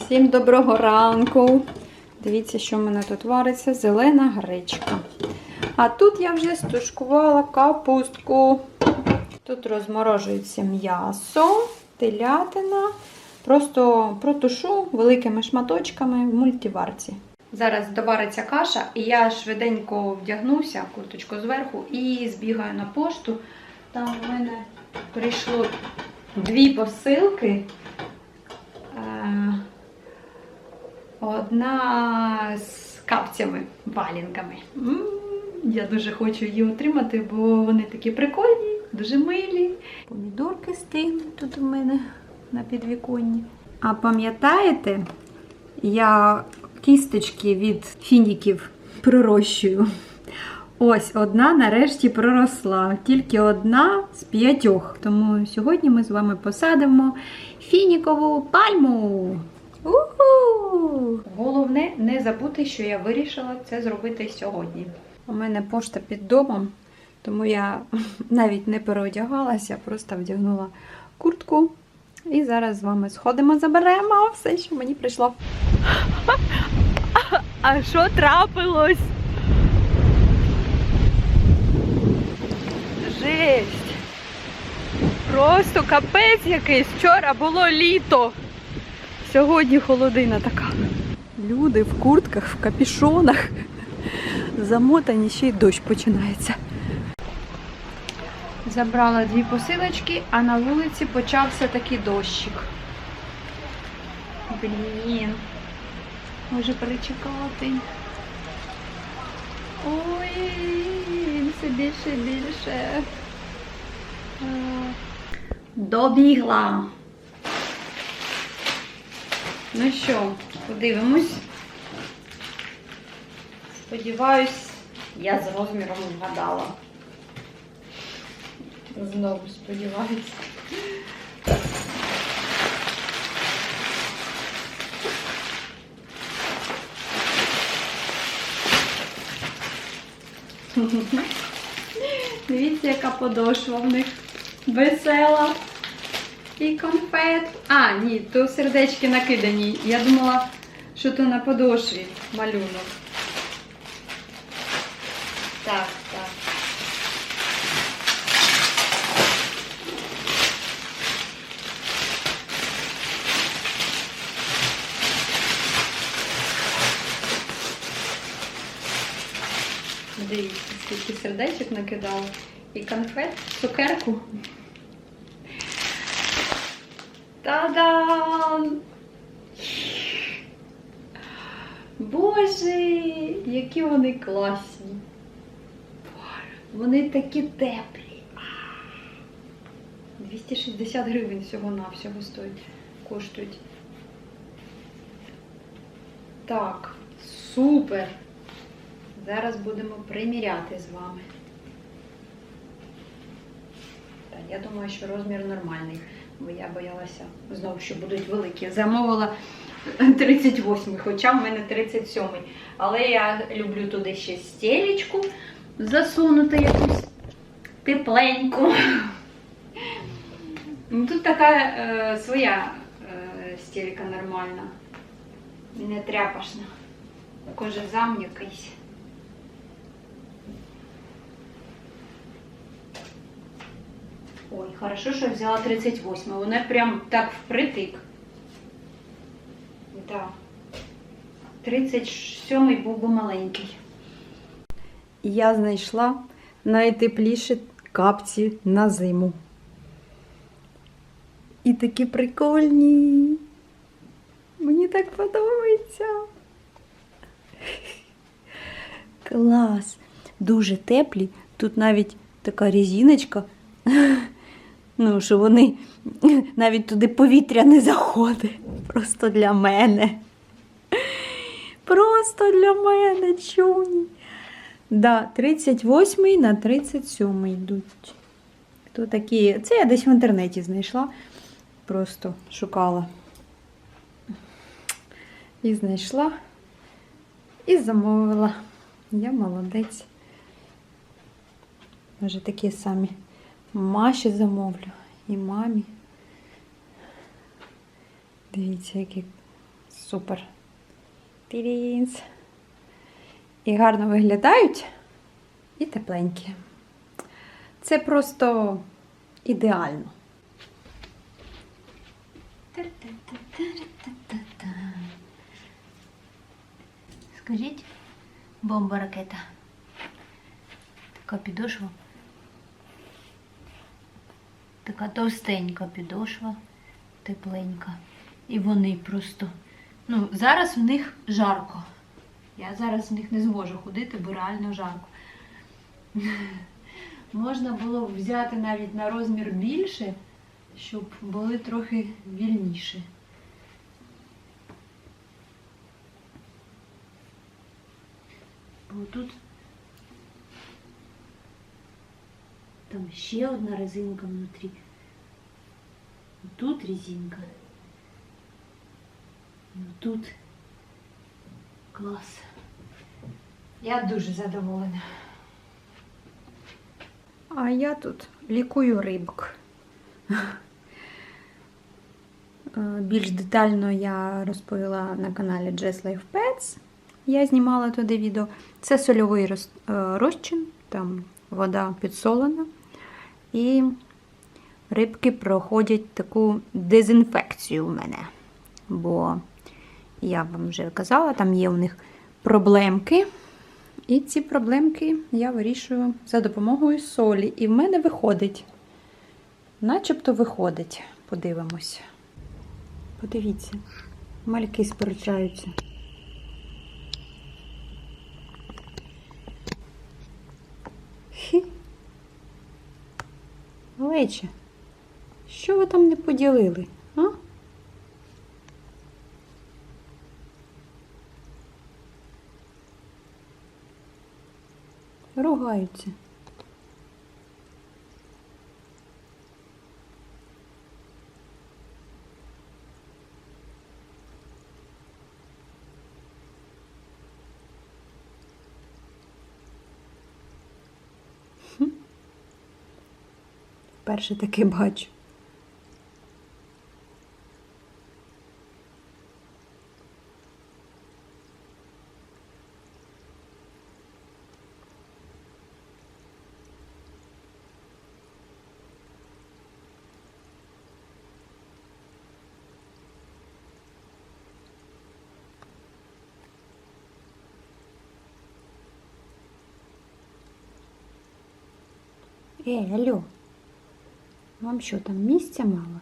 Всім доброго ранку. Дивіться, що в мене тут вариться зелена гречка. А тут я вже стушкувала капустку. Тут розморожується м'ясо, телятина. Просто протушу великими шматочками в мультиварці. Зараз довариться каша, і я швиденько вдягнуся, курточку зверху, і збігаю на пошту. Там в мене прийшло дві посилки. Одна з капцями, валінками. Я дуже хочу її отримати, бо вони такі прикольні, дуже милі. Помідорки стигнуть тут у мене на підвіконні. А пам'ятаєте, я кісточки від фініків пророщую. Ось одна нарешті проросла. Тільки одна з п'ятьох. Тому сьогодні ми з вами посадимо фінікову пальму. Уху! Головне не забути, що я вирішила це зробити сьогодні. У мене пошта під домом, тому я навіть не переодягалася, просто вдягнула куртку. І зараз з вами сходимо, заберемо все, що мені прийшло. А що трапилось? Жесть. Просто капець якийсь. Вчора було літо. Сьогодні холодина така. Люди в куртках, в капішонах. Замотані, ще й дощ починається. Забрала дві посилочки, а на вулиці почався такий дощик. Блін. Може перечекати. Ой, все більше і більше. Добігла. Ну що, подивимось. Сподіваюсь, я з розміром вгадала. Знову сподіваюся. Дивіться, яка подошва в них весела. І конфет. А, ні, то сердечки накидані. Я думала, що то на подошві малюнок. Так, так. Дивіться, скільки сердечок накидала. І конфет, цукерку. Та-дам! Боже, які вони класні. Вони такі теплі. 260 гривень всього-навсього стоять, коштують. Так, супер! Зараз будемо приміряти з вами. Так, я думаю, що розмір нормальний, бо я боялася знову, що будуть великі. Замовила 38, хоча в мене 37. Але я люблю туди ще стелечку засунути якусь тепленьку. Ну, Тут така е, своя е, стелька нормальна, не тряпашна. Кожезам якийсь. Ой, хорошо, що я взяла 38. Вона прям так впритик. Да. 37 був би маленький. Я знайшла найтепліші капці на зиму. І такі прикольні. Мені так подобається. Клас. Дуже теплі. Тут навіть така резиночка. Ну, що вони навіть туди повітря не заходить. Просто для мене. Просто для мене, чуні. Да, 38 на 37 йдуть. Хто такі? Це я десь в інтернеті знайшла. Просто шукала. І знайшла. І замовила. Я молодець. Може такі самі Маші замовлю і мамі. Дивіться, які Супер. Тірінс. І гарно виглядають, і тепленькі. Це просто ідеально. Скажіть, бомба ракета. Така підошва. Така товстенька підошва, тепленька. І вони просто. Ну, зараз в них жарко. Я зараз в них не зможу ходити, бо реально жарко. Можна було б взяти навіть на розмір більше, щоб були трохи вільніші. Бо тут там ще одна резинка внутрі. Тут резинка. Тут клас. Я дуже задоволена. А я тут лікую рибок. Е, Більш детально я розповіла на каналі Jess Life Pets. Я знімала туди відео. Це сольовий е, розчин, там вода підсолена. І рибки проходять таку дезінфекцію у мене. Бо я вам вже казала, там є у них проблемки. І ці проблемки я вирішую за допомогою солі. І в мене виходить. Начебто виходить. Подивимось. Подивіться, мальки сперечаються. Лече, що ви там не поділили, а? Ругаються. Вперше таке бачу. Е, алло, вам що там місця мало?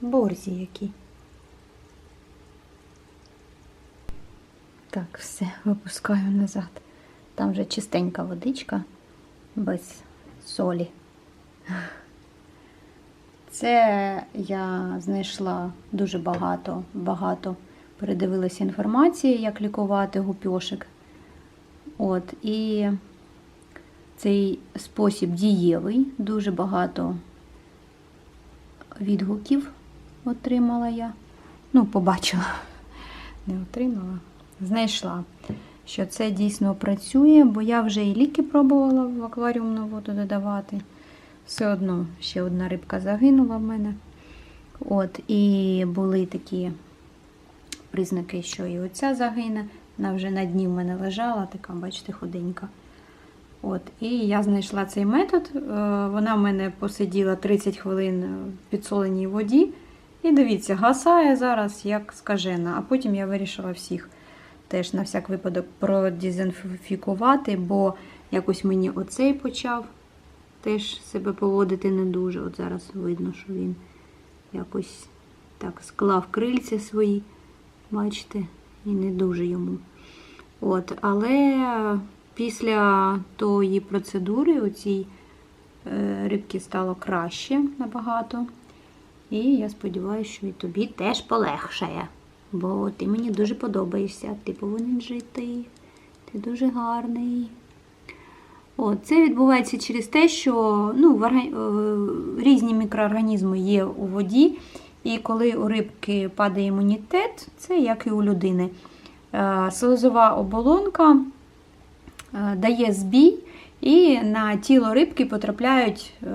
Борзі які. Так, все, випускаю назад. Там вже чистенька водичка без солі. Це я знайшла дуже багато, багато передивилася інформації, як лікувати гупьошик. От, і цей спосіб дієвий, дуже багато відгуків отримала я. Ну, побачила, не отримала, знайшла, що це дійсно працює, бо я вже і ліки пробувала в акваріумну воду додавати. Все одно ще одна рибка загинула в мене. От, і були такі признаки, що і оця загине. Вона вже на дні в мене лежала, така, бачите, худенька. От, і я знайшла цей метод. Е, Вона в мене посиділа 30 хвилин в підсоленій воді. І дивіться, гасає зараз як скажена. А потім я вирішила всіх теж на всяк випадок продезінфікувати, бо якось мені оцей почав теж себе поводити не дуже. От зараз видно, що він якось так склав крильця свої, бачите, і не дуже йому. От, але після тої процедури у цій е, рибки стало краще набагато. І я сподіваюся, що і тобі теж полегшає. Бо ти мені дуже подобаєшся. Ти повинен жити. Ти дуже гарний. О, це відбувається через те, що ну, в орга- е, різні мікроорганізми є у воді, і коли у рибки падає імунітет, це як і у людини. Е, Слизова оболонка е, дає збій, І на тіло рибки потрапляють е,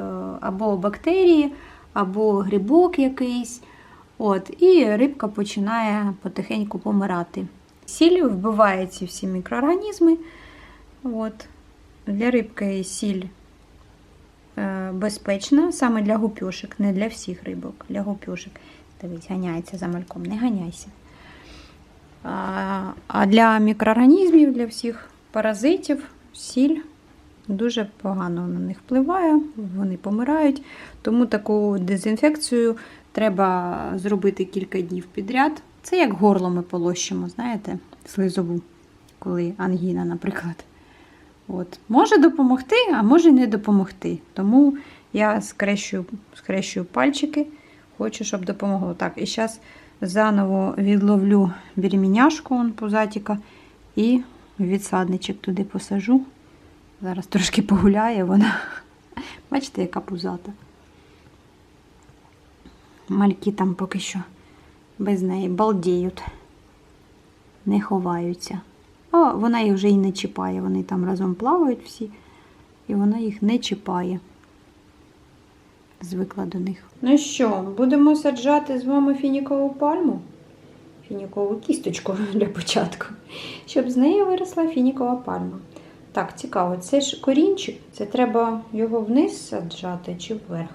або бактерії, або грибок якийсь. От, і рибка починає потихеньку помирати. Сіль вбиває ці всі мікроорганізми. От. Для рибки сіль безпечна, саме для гупьошек, не для всіх рибок, для гупьошек. Дивись, ганяється за мальком, не ганяйся. А, для мікроорганізмів, для всіх паразитів, сіль дуже погано на них впливає, вони помирають. Тому таку дезінфекцію треба зробити кілька днів підряд. Це як горло ми полощимо, знаєте, слизову, коли ангіна, наприклад. От. Може допомогти, а може не допомогти. Тому я скрещую, скрещую пальчики, хочу, щоб допомогло. Так, і зараз заново відловлю береміняшку, он пузатіка, і відсадничок туди посажу. Зараз трошки погуляє вона. Бачите, яка пузата. Мальки там поки що без неї балдіють, не ховаються. А вона їх вже і не чіпає. Вони там разом плавають всі, і вона їх не чіпає. Звикла до них. Ну що, будемо саджати з вами фінікову пальму? Фінікову кісточку для початку, щоб з неї виросла фінікова пальма. Так, цікаво, це ж корінчик, це треба його вниз саджати чи вверх?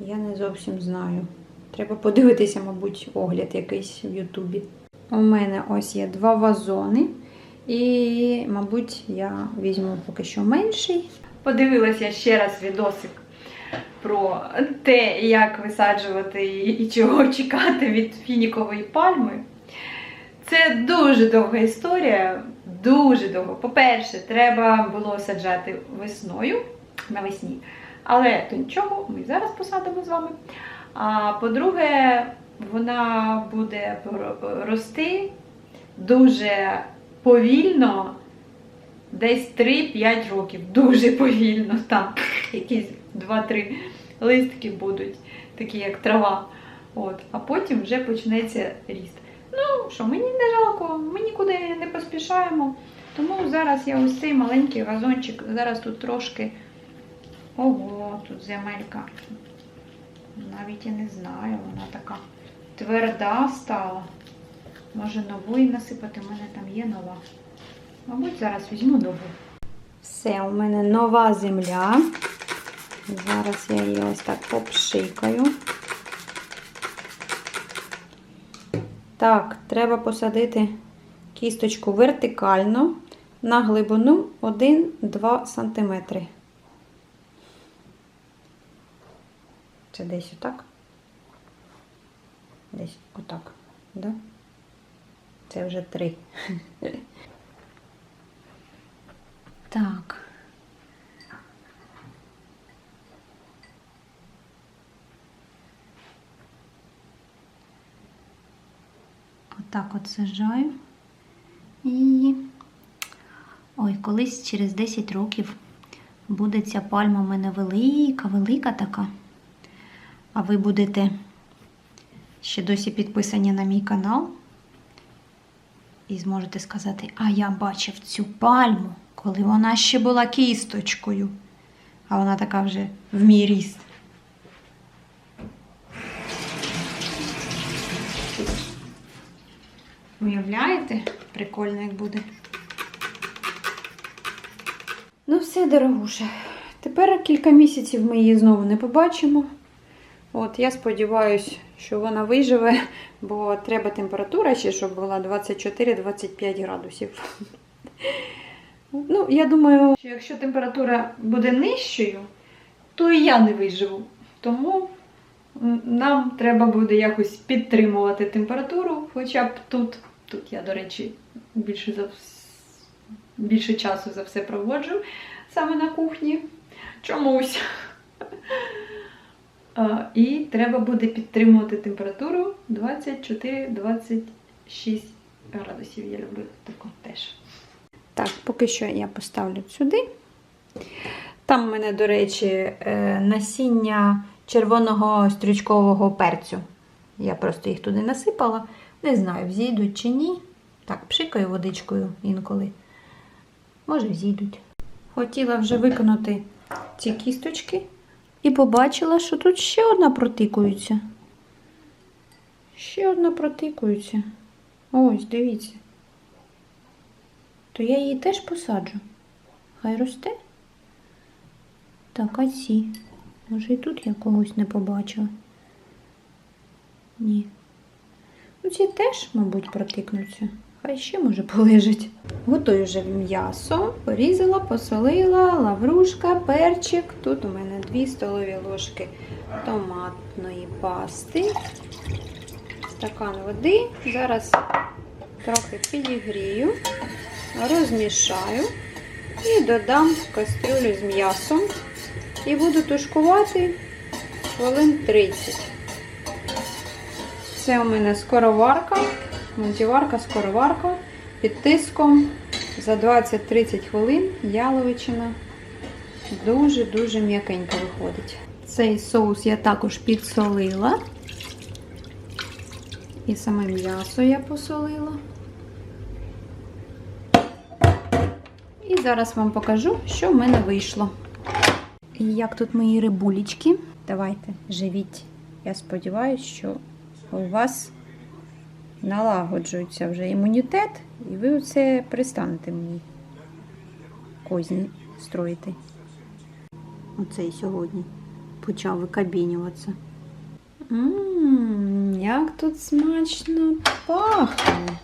Я не зовсім знаю. Треба подивитися, мабуть, огляд якийсь в Ютубі. У мене ось є два вазони. І, мабуть, я візьму поки що менший. Подивилася ще раз відосик про те, як висаджувати і чого чекати від фінікової пальми. Це дуже довга історія, дуже довго. По-перше, треба було саджати весною навесні. Але то нічого, ми зараз посадимо з вами. А по-друге, вона буде рости дуже повільно, десь 3-5 років. Дуже повільно. Там якісь 2-3 листки будуть, такі як трава. От. А потім вже почнеться ріст. Ну, що, мені не жалко, ми нікуди не поспішаємо. Тому зараз я ось цей маленький газончик, зараз тут трошки. Ого, тут земелька. Навіть я не знаю, вона така тверда стала. Може нову і насипати, у мене там є нова. Мабуть, зараз візьму нову. Все, у мене нова земля. Зараз я її ось так попшикаю. Так, треба посадити кісточку вертикально на глибину 1-2 см. Це десь отак. Десь отак. Да? Це вже три. Так. Отак от сажаю. І ой, колись через 10 років буде ця пальма у мене велика, велика така. А ви будете ще досі підписані на мій канал. І зможете сказати, а я бачив цю пальму, коли вона ще була кісточкою. А вона така вже в мій ріст. Уявляєте? Прикольно як буде. Ну, все, дорогуше. Тепер кілька місяців ми її знову не побачимо. От, я сподіваюся, що вона виживе, бо треба температура ще, щоб була 24-25 градусів. Ну, я думаю, Що Якщо температура буде нижчою, то і я не виживу. Тому нам треба буде якось підтримувати температуру, хоча б тут. Тут я, до речі, більше за вс- більше часу за все проводжу саме на кухні. Чомусь. І треба буде підтримувати температуру 24-26 градусів. Я люблю таку теж. Так, поки що я поставлю сюди. Там в мене, до речі, е, насіння червоного стрючкового перцю. Я просто їх туди насипала. Не знаю, взійдуть чи ні. Так, пшикаю водичкою інколи. Може, взійдуть. хотіла вже виконати ці кісточки і побачила, що тут ще одна протикується. Ще одна протикується. Ось, дивіться. То я її теж посаджу. Хай росте. Так, а ці. Може і тут я когось не побачила. Ні. Ну, ці теж, мабуть, протикнуться. Хай ще може полежить. Готую вже м'ясо. Порізала, посолила, лаврушка, перчик. Тут у мене 2 столові ложки томатної пасти, стакан води. Зараз трохи підігрію, розмішаю і додам кастрюлю з м'ясом. І буду тушкувати хвилин 30. Це у мене скороварка, мультиварка, скороварка під тиском за 20-30 хвилин яловичина дуже-дуже м'якенько виходить. Цей соус я також підсолила. І саме м'ясо я посолила. І зараз вам покажу, що в мене вийшло. І як тут мої рибулечки? Давайте, живіть. Я сподіваюся, що у вас налагоджується вже імунітет, і ви оце пристанете мені козні строїти. Оцей сьогодні почав викабінюватися. Ммм, як тут смачно пахне.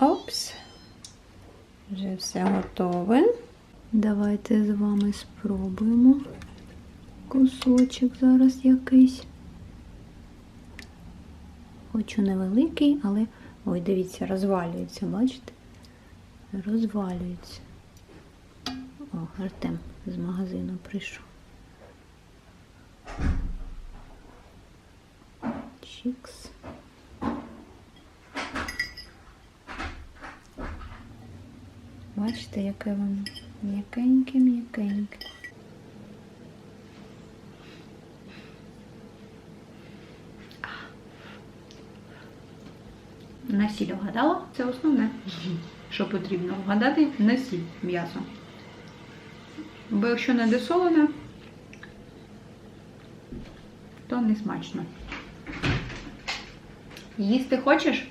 Опс. Вже все готове. Давайте з вами спробуємо кусочок зараз якийсь. Хочу невеликий, але ой, дивіться, розвалюється, бачите? Розвалюється. О, Артем з магазину прийшов. Чікс. Бачите, яке воно м'якеньке, На сіль вгадала? Це основне, що потрібно вгадати на сіль м'ясо. Бо якщо не досолене, то не смачно. Їсти хочеш?